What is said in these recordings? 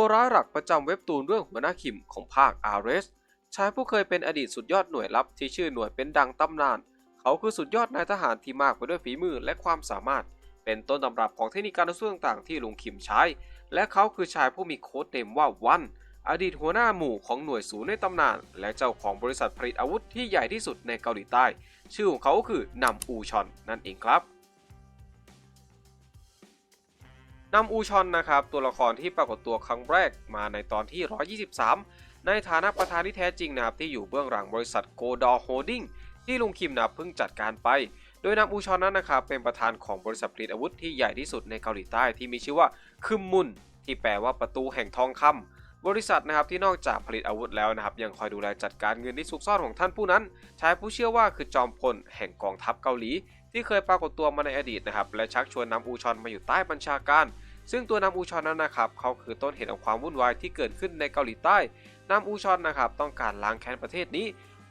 ตัวร้ายหลักประจำเว็บตูนเรื่องหัวหน้าคิมของภาคอาร์เรสชายผู้เคยเป็นอดีตสุดยอดหน่วยลับที่ชื่อหน่วยเป็นดังตำนาน เขาคือสุดยอดนายทหารที่มากไปด้วยฝีมือและความสามารถ เป็นต้นตำรับของเทคนิคการต่อสู้ต่างๆที่ลุงคิมใช้ และเขาคือชายผู้มีโค้ดเนมว่าวัน อดีตหัวหน้าหมู่ของหน่วยศูนย์ในตำนาน และเจ้าของบริษัทผลิตอาวุธที่ใหญ่ที่สุดในเกาหลีใต้ ชื่อของเขาคือนำอูชอนนั่นเองครับ นำอูชอนนะครับตัวละครที่ปรากฏตัวครั้งแรกมาในตอนที่ 123 ในฐานะประธานที่แท้จริงนะครับที่อยู่เบื้องหลังบริษัทโกดอโฮดิ้งที่ลุงคิมนะเพิ่งจัดการไป โดยนำอูชอนนั้นนะครับเป็นประธานของบริษัทผลิตอาวุธที่ใหญ่ที่สุดในเกาหลีใต้ที่มีชื่อว่าคึมมุนที่แปลว่าประตูแห่งทองคำบริษัทนะครับที่นอกจากผลิตอาวุธแล้วนะครับยังคอยดูแลจัดการเงินที่ซุกซ่อนของท่านผู้นั้น ชายผู้เชื่อว่าคือจอมพลแห่งกองทัพเกาหลี ที่เคยปรากฏตัวมาในอดีตนะครับและชักชวนนำอูชอนมาอยู่ใต้บัญชาการ ซึ่งตัวนำอูชอนนั้นนะครับเขาคือต้นเหตุของความวุ่นวายที่เกิดขึ้นในเกาหลีใต้นำอูชอนนะครับต้องการล้างแค้นประเทศนี้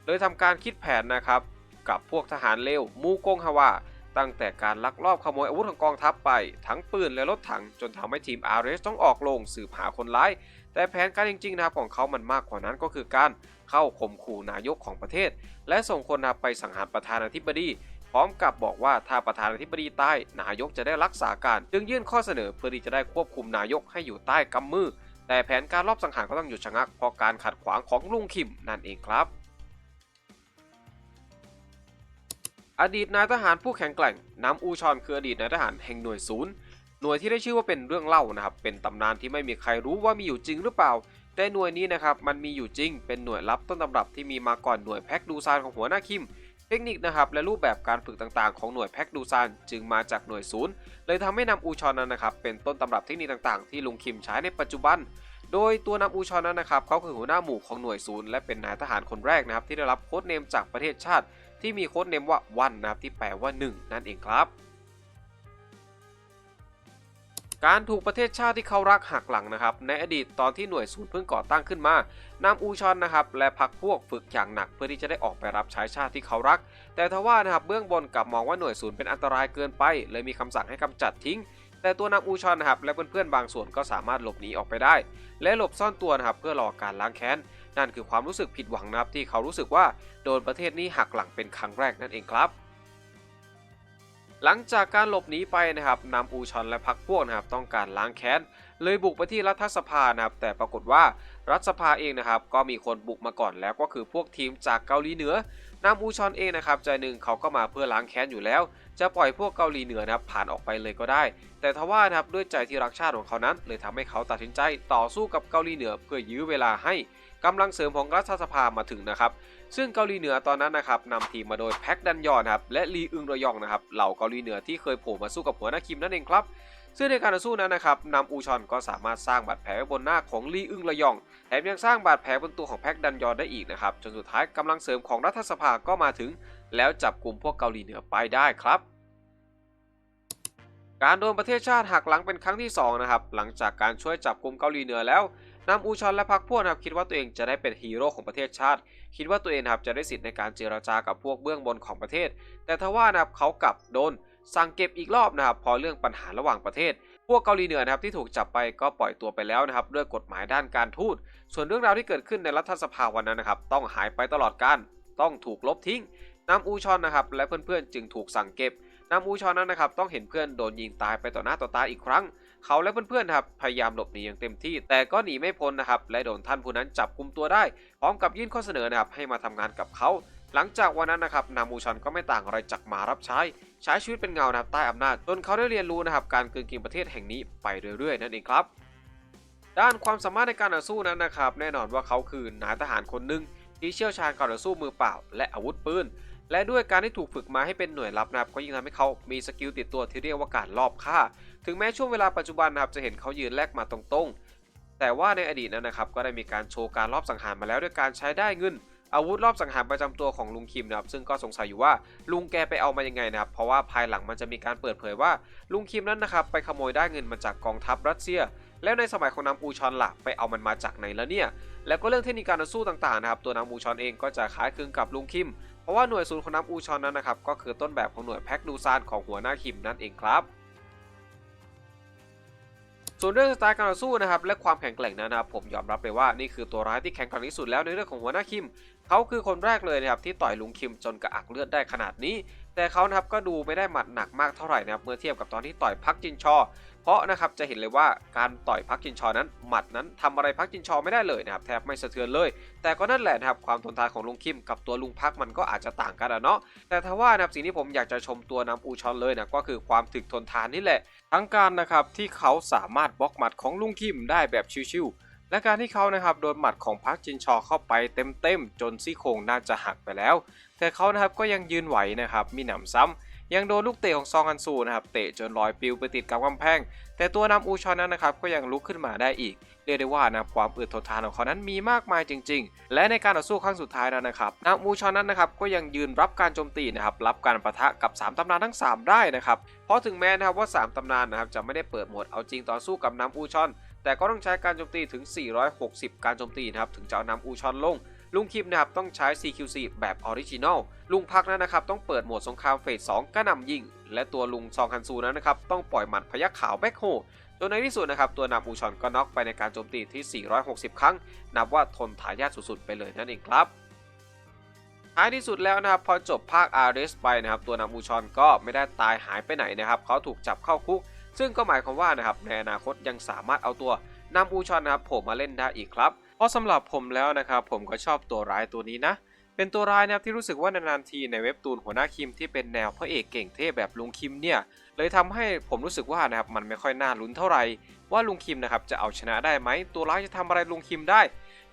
โดยทำการคิดแผนนะครับกับพวกทหารเลวมูกงฮาวาตั้งแต่การลักลอบขโมยอาวุธของกองทัพไป ทั้งปืนและรถถังจนทำให้ทีมอาร์เรสต้องออกลงสืบหาคนร้าย แต่แผนการจริงๆนะครับของเขามันมากกว่านั้นก็คือการเข้าข่มขู่นายกของประเทศ และส่งคนนะไปสังหารประธานาธิบดี พร้อมกับบอกว่าถ้าประธานาธิบดีตายนายกจะได้รักษาการ จึงยื่นข้อเสนอเพื่อที่จะได้ควบคุมนายกให้อยู่ใต้กำมือ แต่แผนการรอบสังหารก็ต้องหยุดชะงักเพราะการขัดขวางของลุงคิมนั่นเองครับ อดีตนายทหารผู้แข็งแกร่งน้ำอูชอนคืออดีตนายทหารแห่งหน่วยศูนย์หน่วยที่ได้ชื่อว่าเป็นเรื่องเล่านะครับ เป็นตำนานที่ไม่มีใครรู้ว่ามีอยู่จริงหรือเปล่า แต่หน่วยนี้นะครับมันมีอยู่จริง เป็นหน่วยลับต้นตำรับที่มีมาก่อนหน่วยแพ็กดูซานของหัวหน้าคิม เทคนิคนะครับและรูปแบบการฝึกต่างๆ ของหน่วยแพ็กดูซานจึงมาจากหน่วยศูนย์เลยทำให้นำอูชอนนั้นนะครับเป็นต้นตำรับเทคนิคต่างๆ ที่ลุงคิมใช้ในปัจจุบัน โดยตัวนำอูชอนนั้นนะครับเขาคือหัวหน้าหมู่ของหน่วยศูนย์และเป็นนายทหารคนแรกนะครับที่ได้รับโค้ดเนมจากประเทศชาติ ที่มีโค้ดเนมว่าวันนะครับที่แปลว่า 1 นั่นเองครับ การถูกประเทศชาติที่เขารักหักหลังนะครับ ในอดีตตอนที่หน่วยศูนย์เพิ่งก่อตั้งขึ้นมานำอูชอนนะครับและพักพวกฝึกอย่างหนักเพื่อที่จะได้ออกไปรับใช้ชาติที่เขารัก แต่ทว่านะครับเบื้องบนกลับมองว่าหน่วยศูนย์เป็นอันตรายเกินไป เลยมีคำสั่งให้กำจัดทิ้ง แต่ตัวนำอูชอนนะครับและเพื่อนๆบางส่วนก็สามารถหลบหนีออกไปได้ และหลบซ่อนตัวนะครับเพื่อรอการล้างแค้นนั่นคือความรู้สึกผิดหวังนะครับที่เขารู้สึกว่าโดนประเทศนี้หักหลังเป็นครั้งแรกนั่นเองครับ หลังจากการหลบหนีไปนะครับนำอูชอนและพรรคพวกนะครับต้องการล้างแค้นเลยบุกไปที่รัฐสภานะครับแต่ปรากฏว่ารัฐสภาเองนะครับ ก็มีคนบุกมาก่อนแล้วก็คือพวกทีมจากเกาหลีเหนือนำอูชอนเองนะครับใจหนึ่งเขาก็มาเพื่อล้างแค้นอยู่แล้ว จะปล่อยพวกเกาหลีเหนือนะครับผ่านออกไปเลยก็ได้ แต่ทว่านะครับด้วยใจที่รักชาติของเขานั้น เลยทำให้เขาตัดสินใจต่อสู้กับเกาหลีเหนือ เพื่อยื้อเวลาให้กำลังเสริมของรัฐสภามาถึงนะครับ ซึ่งเกาหลีเหนือตอนนั้นนะครับนำทีมมาโดยแพ็กดันยอนครับและลีอึงรยองนะครับเหล่าเกาหลีเหนือที่เคยโผล่มาสู้กับหัวหน้าคิมนั่นเองครับซึ่งในการต่อสู้นั้นนะครับนำอูชอนก็สามารถสร้างบาดแผลไว้บนหน้าของลีอึงระยอง แถมยังสร้างบาดแผลบนตัวของแพ็กดันยอนได้อีกนะครับ จนสุดท้ายกำลังเสริมของรัฐสภาก็มาถึง แล้วจับกลุ่มพวกเกาหลีเหนือไปได้ครับ การโดนประเทศชาติหักหลังเป็นครั้งที่สองนะครับหลังจากการช่วยจับกลุ่มเกาหลีเหนือแล้ว นำอูชอนและพรรคพวกนะครับคิดว่าตัวเองจะได้เป็นฮีโร่ของประเทศชาติ คิดว่าตัวเองนะครับจะได้สิทธิ์ในการเจรจากับพวกเบื้องบนของประเทศ แต่ทว่านะครับเขากลับโดนสั่งเก็บอีกรอบนะครับพอเรื่องปัญหาระหว่างประเทศ พวกเกาหลีเหนือนะครับที่ถูกจับไปก็ปล่อยตัวไปแล้วนะครับด้วยกฎหมายด้านการทูต ส่วนเรื่องราวที่เกิดขึ้นในรัฐสภาวันนั้นนะครับต้องหายไปตลอดการต้องถูกลบทิ้งนำอูชอนนะครับและเพื่อนๆจึงถูกสั่งเก็บ นำอูชอนนั้นนะครับต้องเห็นเพื่อนโดนยิงตายไปต่อหน้าต่อตาอีกครั้ง เขาและเพื่อนๆครับพยายามหลบหนีอย่างเต็มที่ แต่ก็หนีไม่พ้นนะครับและโดนท่านผู้นั้นจับกุมตัวได้ พร้อมกับยื่นข้อเสนอนะครับให้มาทำงานกับเขา หลังจากวันนั้นนะครับนามูชอนก็ไม่ต่างอะไรจากหมารับใช้ ใช้ชีวิตเป็นเงานะครับใต้อำนาจจนเขาได้เรียนรู้นะครับการกลืนกินประเทศแห่งนี้ไปเรื่อยๆ นั่นเองครับด้านความสามารถในการต่อสู้นั้นนะครับแน่นอนว่าเขาคือนายทหารคนหนึ่งที่เชี่ยวชาญการต่อสู้มือเปล่า และอาวุธปืน และด้วยการที่ถูกฝึกมาให้เป็นหน่วยลับนะครับก็ยิ่งทำให้เขามีสกิลติดตัวที่เรียกว่าการลอบฆ่า ถึงแม้ช่วงเวลาปัจจุบันนะครับจะเห็นเขายืนแลกมาตรงๆ แต่ว่าในอดีตนั้นนะครับก็ได้มีการโชว์การลอบสังหารมาแล้วด้วยการใช้ได้เงินอาวุธรอบสังหารประจำตัวของลุงคิมนะครับซึ่งก็สงสัยอยู่ว่าลุงแกไปเอามายังไงนะครับเพราะว่าภายหลังมันจะมีการเปิดเผยว่าลุงคิมนั้นนะครับไปขโมยได้เงินมาจากกองทัพรัสเซีย แล้วในสมัยของนำอูชอนล่ะไปเอามันมาจากไหนแล้วเนี่ยแล้วก็เรื่องเทคนิคการต่อสู้ต่างๆนะครับตัวนำอูชอนเองก็จะคล้ายคลึงกับลุงคิมเราะว่าหน่วยศูนย์ของน้ำอูชอนนั้นนะครับก็คือต้นแบบของหน่วยแพ็กดูซานของหัวหน้าคิมนั่นเองครับส่วนเรื่องสไตล์การต่อสู้นะครับและความแข็งแกร่งนั้นนะครับผมยอมรับเลยว่านี่คือตัวร้ายที่แข็งแกร่งที่สุดแล้วในเรื่องของหัวหน้าคิมเขาคือคนแรกเลยนะครับที่ต่อยลุงคิมจนกระอักเลือดได้ขนาดนี้ แต่เขานะครับก็ดูไม่ได้หมัดหนักมากเท่าไหร่นะครับเมื่อเทียบกับตอนที่ต่อยพักจินชอ ราะนะครับจะเห็นเลยว่าการต่อยพักจินชอนั้น หมัดนั้นทำอะไรพักจินชอไม่ได้เลยนะครับแทบไม่สะเทือนเลย แต่ก็นั่นแหละนะครับความทนทานของลุงคิมกับตัวลุงพักมันก็อาจจะต่างกันอะเนาะแต่ถ้าว่านะครับสิ่งที่ผมอยากจะชมตัวนำอูชอนเลยนะก็คือความถึกทนทานนี่แหละ ทั้งการนะครับที่เขาสามารถบล็อกหมัดของลุงคิมได้แบบชิวๆและการที่เขานะครับโดนหมัดของพักจินชอเข้าไปเต็มๆจนซี่โครงน่าจะหักไปแล้ว แต่เขานะครับก็ยังยืนไหวนะครับมีหนำซ้ำ ยังโดนลูกเตะของซองอันซูนะครับเตะจนลอยปิวไปติดกับกำแพง แต่ตัวนำอูชอนนั้นนะครับก็ยังลุกขึ้นมาได้อีกเรียกได้ว่านะความอึดทนทานของเขานั้นมีมากมายจริง ๆ และในการต่อสู้ครั้งสุดท้ายแล้วนะครับนำอูชอนนั้นนะครับก็ยังยืนรับการโจมตีนะครับรับการปะทะกับ 3ตำนานทั้ง 3 ได้นะครับเพราะถึงแม้นะครับว่า 3ตำนานนะครับจะไม่ได้เปิดหมดเอาจริงต่อสู้กับนำอูชอน แต่ก็ต้องใช้การโจมตีถึง 460 การโจมตีนะครับถึงจะเอานำอูชอนลง ลุงคิมนะครับต้องใช้ CQC แบบออริจินอลลุงพักนั้นนะครับต้องเปิดโหมดสงครามเฟส2กระหน่ำยิง และตัวลุงซองฮันซูนั้นนะครับต้องปล่อยหมัดพยักขาวแบ็คโฮจนในที่สุดนะครับตัวนำอูชอนก็น็อกไปในการโจมตีที่ 460 ครั้ง นับว่าทนทายาทสุดๆ ไปเลยนั่นเองครับท้ายที่สุดแล้วนะครับพอจบภาคอาร์เรสไปนะครับตัวนำอูชอนก็ไม่ได้ตายหายไปไหนนะครับเขาถูกจับเข้าคุก ซึ่งก็หมายความว่านะครับในอนาคตยังสามารถเอาตัวนำอูชอนนะครับโผล่มาเล่นได้อีกครับ เพราะสำหรับผมแล้วนะครับผมก็ชอบตัวร้ายตัวนี้นะ เป็นตัวร้ายนะครับที่รู้สึกว่านานๆทีในเว็บตูนหัวหน้าคิมที่เป็นแนวพระเอกเก่งเท่แบบลุงคิมเนี่ยเลยทำให้ผมรู้สึกว่านะครับมันไม่ค่อยน่าลุ้นเท่าไหร่ว่าลุงคิมนะครับจะเอาชนะได้ไหมตัวร้ายจะทำอะไรลุงคิมได้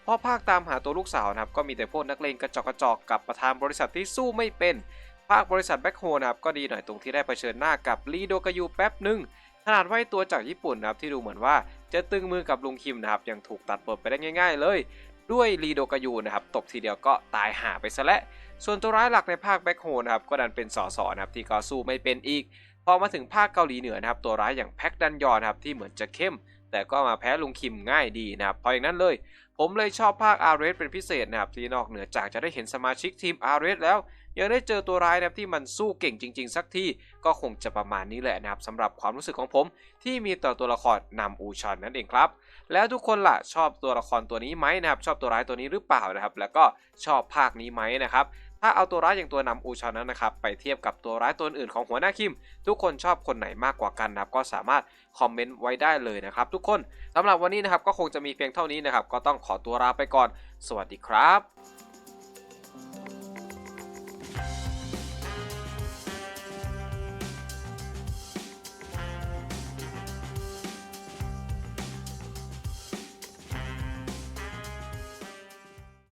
เพราะภาคตามหาตัวลูกสาวนะครับก็มีแต่พวกนักเลงกระจอกกระจอกกับประธานบริษัทที่สู้ไม่เป็น ภาคบริษัทแบ็คโฮนะครับก็ดีหน่อยตรงที่ได้เผชิญหน้ากับลีโดกายูแป๊บหนึ่งขนาดว่าไอ้ตัวจากญี่ปุ่นนะครับที่ดูเหมือนว่า จะตึงมือกับลุงคิมนะครับยังถูกตัดบทไปได้ง่าย ๆ เลย ด้วยรีโดกายูนะครับตบทีเดียวก็ตายหาไปซะและส่วนตัวร้ายหลักในภาคแบ็คโฮนะครับก็ดันเป็นสอสอนะครับที่ก็สู้ไม่เป็นอีกพอมาถึงภาคเกาหลีเหนือนะครับตัวร้ายอย่างแพ็กดันยอนนะครับที่เหมือนจะเข้ม แต่ก็มาแพ้ลุงคิมง่ายดีนะครับเพราะอย่างนั้นเลย ผมเลยชอบภาคอาร์เรสเป็นพิเศษนะครับที่นอกเหนือจากจะได้เห็นสมาชิกทีมอาร์เรสแล้วยังได้เจอตัวร้ายนะครับที่มันสู้เก่งจริง ๆ สักที่ก็คงจะประมาณนี้แหละนะครับสำหรับความรู้สึกของผม ที่มีต่อตัวละครนำอูชอนนั่นเองครับ แล้วทุกคนล่ะชอบตัวละครตัวนี้ไหมนะครับชอบตัวร้ายตัวนี้หรือเปล่านะครับ แล้วก็ชอบภาคนี้ไหมนะครับถ้าเอาตัวร้ายอย่างตัวนำอูชอนนั้นนะครับไปเทียบกับตัวร้ายตัวอื่นของหัวหน้าคิม ทุกคนชอบคนไหนมากกว่ากันนะครับก็สามารถคอมเมนต์ไว้ได้เลยนะครับทุกคนสำหรับวันนี้นะครับก็คงจะมีเพียงเท่านี้นะครับก็ต้องขอตัวลาไปก่อน สวัสดีครับ